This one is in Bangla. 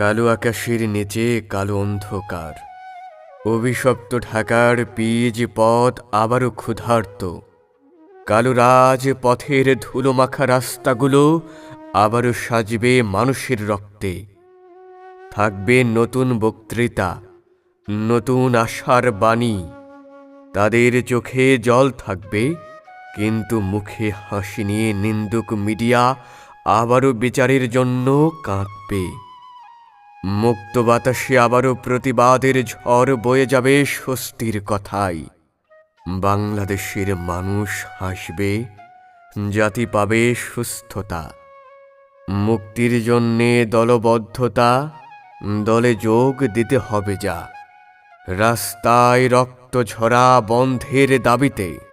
কালো আকাশের নিচে কালো অন্ধকার। অভিশপ্ত ঢাকার পিজ পথ আবারও ক্ষুধার্ত। কালো রাজ পথের ধুলোমাখা রাস্তাগুলো আবারও সাজবে মানুষের রক্তে। থাকবে নতুন বক্তৃতা, নতুন আশার বাণী। তাদের চোখে জল থাকবে, কিন্তু মুখে হাসি নিয়ে নিন্দুক মিডিয়া আবারও বিচারের জন্য কাঁদবে। মুক্ত বাতাসে আবারও প্রতিবাদের ঝড় বয়ে যাবে স্বস্তির কথাই। বাংলাদেশের মানুষ হাসবে, জাতি পাবে সুস্থতা। মুক্তির জন্যে দলবদ্ধতা, দলে যোগ দিতে হবে যা। রাস্তায় রক্ত ঝরা বন্ধের দাবিতে